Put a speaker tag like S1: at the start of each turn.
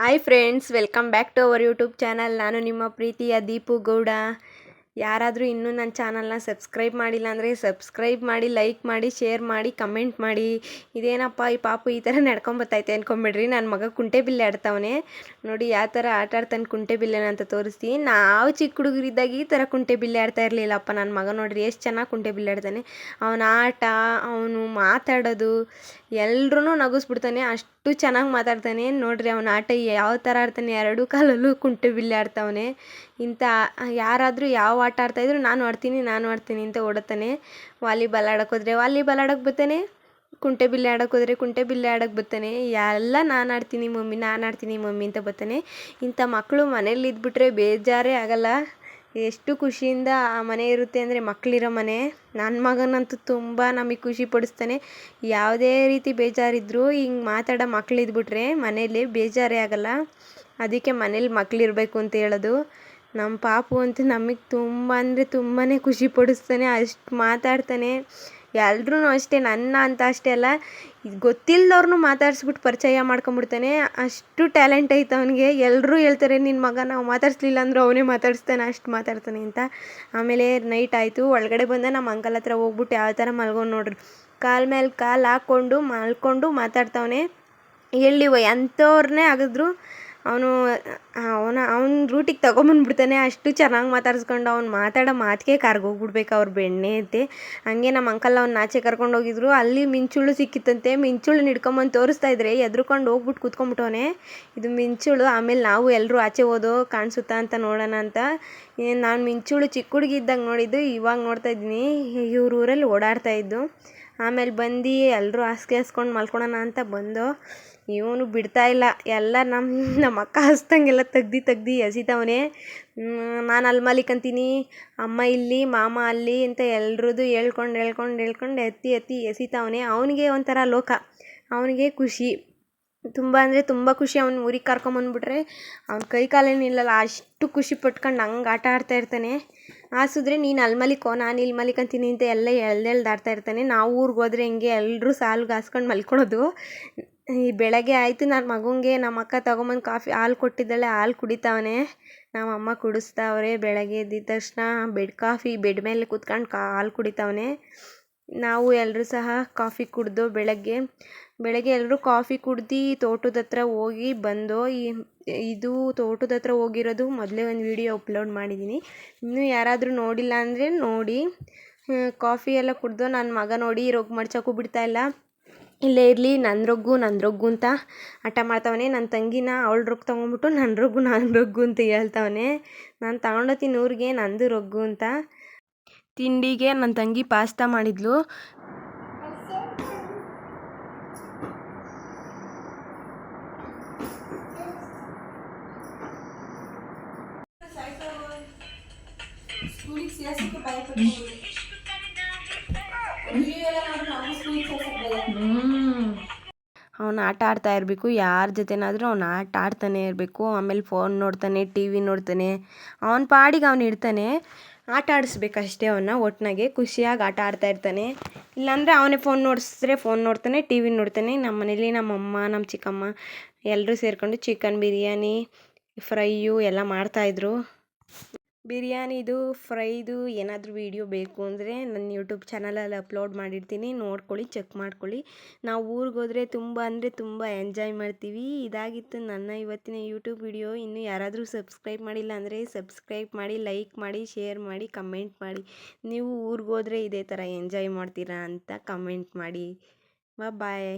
S1: Hi friends welcome back to our YouTube channel ನಾನು ನಿಮ್ಮ ಪ್ರೀತಿಯ ದೀಪು ಗೌಡ. ಯಾರಾದರೂ ಇನ್ನೂ ನನ್ನ ಚಾನಲ್ನ ಸಬ್ಸ್ಕ್ರೈಬ್ ಮಾಡಿಲ್ಲ ಅಂದರೆ ಸಬ್ಸ್ಕ್ರೈಬ್ ಮಾಡಿ ಲೈಕ್ ಮಾಡಿ ಶೇರ್ ಮಾಡಿ ಕಮೆಂಟ್ ಮಾಡಿ. ಇದೇನಪ್ಪ ಈ ಪಾಪು ಈ ಥರ ನಡ್ಕೊಂಬತ್ತೈತೆ ಅಂದ್ಕೊಂಬಿಡ್ರಿ ನನ್ನ ಮಗ ಕುಂಟೆ ಬಿಲ್ಲೆ ಆಡ್ತಾವನೆ. ನೋಡಿ ಯಾವ ಥರ ಆಟ ಆಡ್ತಾನೆ ಕುಂಟೆ ಬಿಲ್ಲೆನ ಅಂತ ತೋರಿಸ್ತೀನಿ. ನಾವು ಚಿಕ್ಕ ಹುಡುಗರಿದ್ದಾಗ ಈ ಥರ ಕುಂಟೆ ಬಿಲ್ಲೆ ಆಡ್ತಾ ಇರಲಿಲ್ಲಪ್ಪ. ನನ್ನ ಮಗ ನೋಡ್ರಿ ಎಷ್ಟು ಚೆನ್ನಾಗಿ ಕುಂಟೆ ಬಿಲ್ಲೆ ಆಡ್ತಾನೆ. ಅವನ ಆಟ, ಅವನು ಮಾತಾಡೋದು ಎಲ್ಲರೂ ನಗಿಸ್ಬಿಡ್ತಾನೆ. ಅಷ್ಟು ಚೆನ್ನಾಗಿ ಮಾತಾಡ್ತಾನೆ. ನೋಡ್ರಿ ಅವನ ಆಟ ಯಾವ ಥರ ಆಡ್ತಾನೆ. ಎರಡು ಕಾಲಲ್ಲೂ ಕುಂಟೆ ಬಿಲ್ಲೆ ಆಡ್ತಾವನೆ. ಇಂಥ ಯಾರಾದರೂ ಯಾವ ಆಟ ಆಡ್ತಾಯಿದ್ರು ನಾನು ಆಡ್ತೀನಿ ನಾನು ಆಡ್ತೀನಿ ಅಂತ ಓಡುತ್ತಾನೆ. ವಾಲಿಬಾಲ್ ಆಡೋಕ್ಕೋದ್ರೆ ವಾಲಿಬಾಲ್ ಆಡೋಕ್ಕೆ ಬರ್ತಾನೆ ಕುಂಟೆ ಬಿಲ್ಲೆ ಆಡೋಕೆ ಹೋದರೆ ಕುಂಟೆ ಬಿಲ್ಲೆ ಆಡೋಕೆ ಬರ್ತಾನೆ. ಎಲ್ಲ ನಾನು ಆಡ್ತೀನಿ ಮಮ್ಮಿ, ನಾನು ಆಡ್ತೀನಿ ಮಮ್ಮಿ ಅಂತ ಬರ್ತಾನೆ. ಇಂಥ ಮಕ್ಕಳು ಮನೇಲಿ ಇದ್ಬಿಟ್ರೆ ಬೇಜಾರೇ ಆಗಲ್ಲ. ಎಷ್ಟು ಖುಷಿಯಿಂದ ಆ ಮನೆ ಇರುತ್ತೆ ಅಂದರೆ ಮಕ್ಕಳಿರೋ ಮನೆ. ನನ್ನ ಮಗನಂತೂ ತುಂಬ ನಮಗೆ ಖುಷಿ ಪಡಿಸ್ತಾನೆ. ಯಾವುದೇ ರೀತಿ ಬೇಜಾರಿದ್ದರೂ ಹಿಂಗೆ ಮಾತಾಡೋ ಮಕ್ಳು ಇದ್ಬಿಟ್ರೆ ಮನೇಲಿ ಬೇಜಾರೇ ಆಗಲ್ಲ. ಅದಕ್ಕೆ ಮನೇಲಿ ಮಕ್ಕಳಿರಬೇಕು ಅಂತ ಹೇಳೋದು. ನಮ್ಮ ಪಾಪು ಅಂತೂ ನಮಗೆ ತುಂಬ ಅಂದರೆ ತುಂಬಾ ಖುಷಿ ಪಡಿಸ್ತಾನೆ, ಅಷ್ಟು ಮಾತಾಡ್ತಾನೆ. ಎಲ್ರೂ ಅಷ್ಟೇ, ನನ್ನ ಅಂತ ಅಷ್ಟೇ ಅಲ್ಲ. ಗೊತ್ತಿಲ್ಲದವ್ರನ್ನೂ ಮಾತಾಡ್ಸ್ಬಿಟ್ಟು ಪರಿಚಯ ಮಾಡ್ಕೊಂಬಿಡ್ತಾನೆ. ಅಷ್ಟು ಟ್ಯಾಲೆಂಟ್ ಐತೆ ಅವನಿಗೆ. ಎಲ್ಲರೂ ಹೇಳ್ತಾರೆ ನಿನ್ನ ಮಗ ನಾವು ಮಾತಾಡಿಸ್ಲಿಲ್ಲ ಅಂದ್ರೆ ಅವನೇ ಮಾತಾಡಿಸ್ತಾನೆ, ಅಷ್ಟು ಮಾತಾಡ್ತಾನೆ ಅಂತ. ಆಮೇಲೆ ನೈಟ್ ಆಯಿತು. ಒಳಗಡೆ ಬಂದ ನಮ್ಮ ಅಂಕಲ್ ಹತ್ರ ಹೋಗ್ಬಿಟ್ಟು ಯಾವ ಥರ ಮಲ್ಗೊಂಡು ನೋಡ್ರಿ. ಕಾಲ ಮೇಲೆ ಕಾಲು ಹಾಕ್ಕೊಂಡು ಮಲ್ಕೊಂಡು ಮಾತಾಡ್ತಾವನೆ. ಎಲ್ಲಿ ಎಂಥವ್ರನ್ನೇ ಆಗಿದ್ರು ಅವನು ಅವನ, ಅವ್ನ ರೂಟಿಗೆ ತಗೊಂಬಂದ್ಬಿಡ್ತಾನೆ. ಅಷ್ಟು ಚೆನ್ನಾಗಿ ಮಾತಾಡ್ಸ್ಕೊಂಡು ಅವ್ನು ಮಾತಾಡೋ ಮಾತಿಗೆ ಕಾರ್ಗೋಗ್ಬಿಡ್ಬೇಕು ಅವ್ರ ಬೆಣ್ಣೆ ಅಂತೆ. ಹಂಗೆ ನಮ್ಮ ಅಂಕಲ್ ಅವ್ನ ಆಚೆ ಕರ್ಕೊಂಡು ಹೋಗಿದ್ರು ಅಲ್ಲಿ ಮಿಂಚುಳು ಸಿಕ್ಕಿತ್ತಂತೆ. ಮಿಂಚುಳು ಹಿಡ್ಕೊಂಬಂದು ತೋರಿಸ್ತಾ ಇದ್ರೆ ಎದ್ರುಕೊಂಡು ಹೋಗ್ಬಿಟ್ಟು ಕೂತ್ಕೊಂಡ್ಬಿಟ್ಟವನೆ ಇದು ಮಿಂಚುಳು. ಆಮೇಲೆ ನಾವು ಎಲ್ಲರೂ ಆಚೆ ಹೋದೋ ಕಾಣಿಸುತ್ತಾ ಅಂತ ನೋಡೋಣ ಅಂತ. ನಾನು ಮಿಂಚುಳು ಚಿಕ್ಕ ಹುಡುಗಿ ಇದ್ದಾಗ ನೋಡಿದ್ದು. ಇವಾಗ ನೋಡ್ತಾ ಇದ್ದೀನಿ. ಇವ್ರ ಊರಲ್ಲಿ ಓಡಾಡ್ತಾ ಇದ್ದು. ಆಮೇಲೆ ಬಂದು ಎಲ್ಲರೂ ಹಾಸ್ಗೆ ಹಾಸ್ಕೊಂಡು ಮಲ್ಕೊಳೋಣ ಅಂತ ಬಂದು. ಇವನು ಬಿಡ್ತಾ ಇಲ್ಲ. ಎಲ್ಲ ನಮ್ಮ ನಮ್ಮ ಅಕ್ಕ ಹಸ್ದಂಗೆಲ್ಲ ತೆಗ್ದು ತೆಗ್ದು ಎಸಿತಾವನೆ ನಾನು ಅಲ್ಲಿ ಮಲಿಕಂತೀನಿ ಅಮ್ಮ ಇಲ್ಲಿ, ಮಾಮ ಅಲ್ಲಿ ಅಂತ ಎಲ್ರದ್ದು ಹೇಳ್ಕೊಂಡು ಹೇಳ್ಕೊಂಡು ಹೇಳ್ಕೊಂಡು ಎತ್ತಿ ಎತ್ತಿ ಎಸಿತಾವನೆ. ಅವನಿಗೆ ಒಂಥರ ಲೋಕ. ಅವನಿಗೆ ಖುಷಿ. ತುಂಬ ಅಂದರೆ ತುಂಬ ಖುಷಿ ಅವ್ನ ಊರಿಗೆ ಕರ್ಕೊಂಬಂದ್ಬಿಟ್ರೆ ಅವ್ನ ಕೈ ಕಾಲೇನು ಅಷ್ಟು ಖುಷಿ ಪಟ್ಕೊಂಡು ಹಂಗೆ ಆಟ ಆಡ್ತಾ ಇರ್ತಾನೆ. ಆಸಿದ್ರೆ ನೀನು ಅಲ್ಲಿ ಮಲಿಕೋ, ನಾನು ಇಲ್ಲಿ ಮಲಿಕಂತೀನಿ ಅಂತ ಎಲ್ಲ ಎಳ್ದೆಳ್ದು ಆಡ್ತಾ ಇರ್ತಾನೆ. ನಾವು ಊರಿಗೆ ಹೋದ್ರೆ ಹಿಂಗೆ ಎಲ್ಲರೂ ಸಾಲ್ಗೆ ಹಾಸ್ಕೊಂಡು ಮಲ್ಕೊಳೋದು. ಈ ಬೆಳಗ್ಗೆ ಆಯಿತು ನನ್ನ ಮಗನಿಗೆ ನಮ್ಮ ಅಕ್ಕ ತಗೊಂಬಂದು ಕಾಫಿ ಹಾಲು ಕೊಟ್ಟಿದ್ದಾಳೆ, ಹಾಲು ಕುಡಿತಾವನೆ. ನಮ್ಮ ಅಮ್ಮ ಕುಡಿಸ್ತಾವ್ರೆ ಬೆಳಗ್ಗೆ ಎದ್ದಿದ್ದ ತಕ್ಷಣ, ಬೆಡ್ ಕಾಫಿ, ಬೆಡ್ ಮೇಲೆ ಕೂತ್ಕೊಂಡು ಕಾ, ಹಾಲು ಕುಡಿತಾವನೆ. ನಾವು ಎಲ್ಲರೂ ಸಹ ಕಾಫಿ ಕುಡಿದು ಬೆಳಗ್ಗೆ ಬೆಳಗ್ಗೆ ಎಲ್ಲರೂ ಕಾಫಿ ಕುಡ್ದು ತೋಟದ ಹತ್ರ ಹೋಗಿ ಬಂದು, ಈ, ಇದು ತೋಟದ ಹತ್ರ ಹೋಗಿರೋದು ಮೊದಲೇ ಒಂದು ವಿಡಿಯೋ ಅಪ್ಲೋಡ್ ಮಾಡಿದ್ದೀನಿ ಇನ್ನೂ ಯಾರಾದರೂ ನೋಡಿಲ್ಲ ಅಂದರೆ ನೋಡಿ. ಕಾಫಿ ಎಲ್ಲ ಕುಡಿದು ನನ್ನ ಮಗ ನೋಡಿ ರೋಗ ಮಡ್ಚೋಕ್ಕೂ ಬಿಡ್ತಾಯಿಲ್ಲ ಇಲ್ಲೇ ಇರಲಿ ನನ್ನ ರೊಗ್ಗು ನನ್ನ ರೊಗ್ಗು ಅಂತ ಹಠ ಮಾಡ್ತಾವನೆ. ನನ್ನ ತಂಗಿನ ಅವಳ ರೊಗ್ಗು ತೊಗೊಂಬಿಟ್ಟು ನನ್ನ ರೊಗ್ಗು ನನ್ನ ರೊಗ್ಗು ಅಂತ ಹೇಳ್ತಾವನೆ. ನಾನು ತಗೊಂಡತೀನಿ ಊರಿಗೆ, ನಂದು ರೊಗ್ಗು ಅಂತ. ತಿಂಡಿಗೆ ನನ್ನ ತಂಗಿ ಪಾಸ್ತಾ ಮಾಡಿದ್ಲು. ಅವನು ಆಟ ಆಡ್ತಾ ಇರಬೇಕು, ಯಾರ ಜೊತೆನಾದರೂ ಅವ್ನು ಆಟ ಆಡ್ತಾನೆ ಇರಬೇಕು, ಆಮೇಲೆ ಫೋನ್ ನೋಡ್ತಾನೆ ಟಿ ವಿ ನೋಡ್ತಾನೆ, ಅವನ ಪಾಡಿಗೆ ಅವನು ಇಡ್ತಾನೆ, ಆಟ ಆಡಿಸ್ಬೇಕಷ್ಟೇ ಅವನ್ನ ಒಟ್ಟಿನಾಗೆ ಖುಷಿಯಾಗಿ ಆಟ ಆಡ್ತಾ ಇರ್ತಾನೆ. ಇಲ್ಲಾಂದರೆ ಅವನೇ ಫೋನ್ ನೋಡಿಸಿದ್ರೆ ಫೋನ್ ನೋಡ್ತಾನೆ ಟಿ ವಿ ನೋಡ್ತಾನೆ ನಮ್ಮ ಮನೇಲಿ ನಮ್ಮಮ್ಮ ನಮ್ಮ ಚಿಕ್ಕಮ್ಮ ಎಲ್ಲರೂ ಸೇರಿಕೊಂಡು ಚಿಕನ್ ಬಿರಿಯಾನಿ ಫ್ರೈಯು ಎಲ್ಲ ಮಾಡ್ತಾಯಿದ್ರು ಬಿರಿಯಾನಿದು ಫ್ರೈದು ಏನಾದರೂ ವೀಡಿಯೋ ಬೇಕು ಅಂದರೆ ನನ್ನ ಯೂಟ್ಯೂಬ್ ಚಾನಲಲ್ಲಿ ಅಪ್ಲೋಡ್ ಮಾಡಿರ್ತೀನಿ. ನೋಡ್ಕೊಳ್ಳಿ ಚೆಕ್ ಮಾಡ್ಕೊಳ್ಳಿ. ನಾವು ಊರಿಗೆ ಹೋದರೆ ತುಂಬ ಅಂದರೆ ತುಂಬ ಎಂಜಾಯ್ ಮಾಡ್ತೀವಿ. ಇದಾಗಿತ್ತು ನನ್ನ ಇವತ್ತಿನ ಯೂಟ್ಯೂಬ್ ವಿಡಿಯೋ ಇನ್ನು ಯಾರಾದರೂ ಸಬ್ಸ್ಕ್ರೈಬ್ ಮಾಡಿಲ್ಲ ಅಂದರೆ ಸಬ್ಸ್ಕ್ರೈಬ್ ಮಾಡಿ ಲೈಕ್ ಮಾಡಿ ಶೇರ್ ಮಾಡಿ ಕಮೆಂಟ್ ಮಾಡಿ. ನೀವು ಊರಿಗೆ ಹೋದರೆ ಇದೇ ಥರ ಎಂಜಾಯ್ ಮಾಡ್ತೀರಾ ಅಂತ ಕಮೆಂಟ್ ಮಾಡಿ. ಬಾಯ್